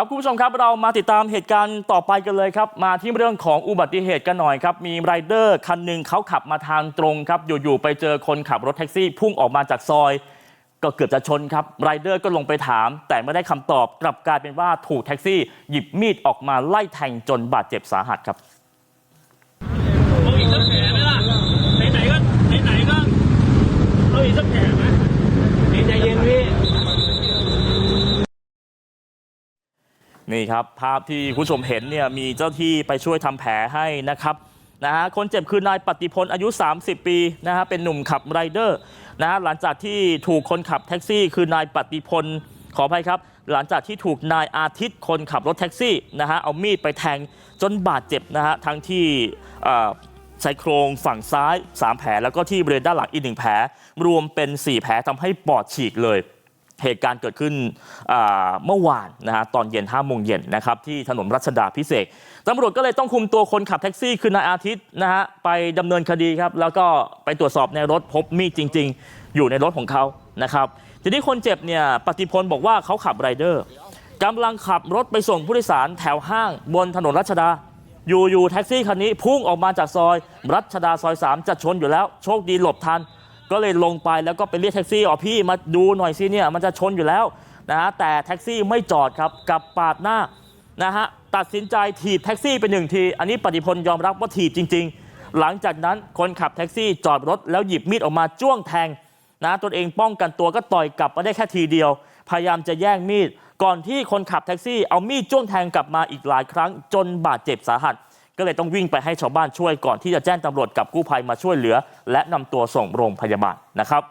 ครับคุณผู้ชมครับเรามาติดตามเหตุการณ์ต่อไปกันเลยครับมาที่เรื่องของอุบัติเหตุกันหน่อยครับมีไรเดอร์คันหนึ่งเขาขับมาทางตรงครับอยู่ๆไปเจอคนขับรถแท็กซี่พุ่งออกมาจากซอย ก็เกือบจะชนครับไรเดอร์ก็ลงไปถาม แต่ไม่ได้คำตอบกลับกลายเป็นว่าถูกแท็กซี่ หยิบมีดออกมาไล่แทงจนบาดเจ็บสาหัสครับเอาอีกสักแผลไหมล่ะไหนๆก็ไหนๆก็เอาอีกสักแผลไหมใจเย็นพี่ นี่ครับภาพที่คุณผู้ชมเห็นเนี่ยมีเจ้าที่ไปช่วยทำแผลให้นะครับนะฮะคนเจ็บคือนายปฏิพลอายุ 30 ปีนะฮะเป็นหนุ่มขับไรเดอร์นะฮะหลังจากที่ถูกคนขับแท็กซี่ คือนายปฏิพลขออภัยครับ หลังจากที่ถูกนายอาทิตย์คนขับรถแท็กซี่นะฮะเอามีดไปแทงจนบาดเจ็บนะฮะทั้งที่เอ่อชายโครงฝั่งซ้าย 3 แผลแล้วก็ที่บริเวณด้านหลังอีกหนึ่งแผลรวมเป็น 4 แผลทำให้ปอดฉีกเลย เหตุการณ์เกิดขึ้นเมื่อวานนะฮะตอนเย็น5โมงเย็นนะครับที่ถนนรัชดาพิเศษตำรวจก็เลยต้องคุมตัวคนขับแท็กซี่คือนายอาทิตย์นะฮะไปดำเนินคดีครับแล้วก็ไปตรวจสอบในรถพบมีดจริง ๆ อยู่ในรถของเขานะครับทีนี้คนเจ็บเนี่ยปฏิพลบอกว่าเขาขับไรเดอร์กำลังขับรถไปส่งผู้โดยสารแถวห้างบนถนนรัชดา อยู่ๆแท็กซี่คันนี้พุ่งออกมาจากซอย รัชดาซอย3จะชนอยู่แล้ว โชคดีหลบทัน ก็เลยลงไปแล้วก็ไปเรียกแท็กซี่อ๋อพี่มาดูหน่อยสิเนี่ยมันจะชนอยู่แล้วนะฮะแต่แท็กซี่ไม่จอดครับกลับปาดหน้านะฮะตัดสินใจถีบแท็กซี่ไปหนึ่งทีอันนี้ปฏิพลยอมรับว่าถีบจริง ๆ หลังจากนั้นคนขับแท็กซี่จอดรถแล้วหยิบมีดออกมาจ้วงแทงนะตนเองป้องกันตัวก็ต่อยกลับมาได้แค่ทีเดียว พยายามจะแย่งมีด ก่อนที่คนขับแท็กซี่เอามีดจ้วงแทงกลับมาอีกหลายครั้งจนบาดเจ็บสาหัส ก็เลยต้องวิ่งไปให้ชาวบ้านช่วยก่อนที่จะแจ้งตำรวจกับกู้ภัยมาช่วยเหลือ และนำตัวส่งโรงพยาบาลนะครับ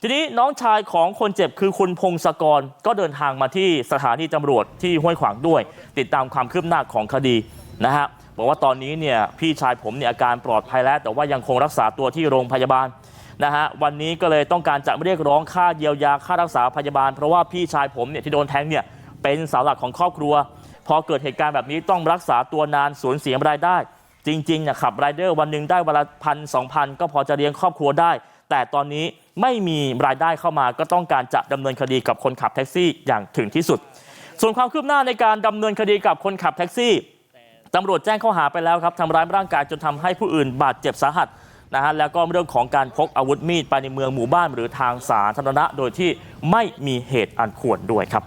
ทีนี้น้องชายของคนเจ็บคือคุณพงศกรก็เดินทางมาที่สถานีตำรวจที่ห้วยขวางด้วย ติดตามความคืบหน้าของคดีนะฮะบอกว่าตอนนี้เนี่ยพี่ชายผมเนี่ยอาการปลอดภัยแล้ว แต่ว่ายังคงรักษาตัวที่โรงพยาบาลนะฮะวันนี้ก็เลยต้องการจะเรียกร้องค่าเยียวยาค่ารักษาพยาบาล เพราะว่าพี่ชายผมเนี่ยที่โดนแทงเนี่ยเป็นเสาหลักของครอบครัว พอเกิดเหตุการณ์แบบนี้ต้องรักษาตัวนานสูญเสียรายได้ จริงๆขับไรเดอร์วันหนึ่งได้วันละพันสองพันก็พอจะเลี้ยงครอบครัวได้ แต่ตอนนี้ไม่มีรายได้เข้ามาก็ต้องการจะดำเนินคดีกับคนขับแท็กซี่อย่างถึงที่สุด ส่วนความคืบหน้าในการดำเนินคดีกับคนขับแท็กซี่ตำรวจแจ้งข้อหาไปแล้วครับทำร้ายร่างกายจนทำให้ผู้อื่นบาดเจ็บสาหัสนะฮะแล้วก็เรื่องของการพกอาวุธมีดไปในเมืองหมู่บ้านหรือทางสาธารณะโดยที่ไม่มีเหตุอันควรด้วยครับ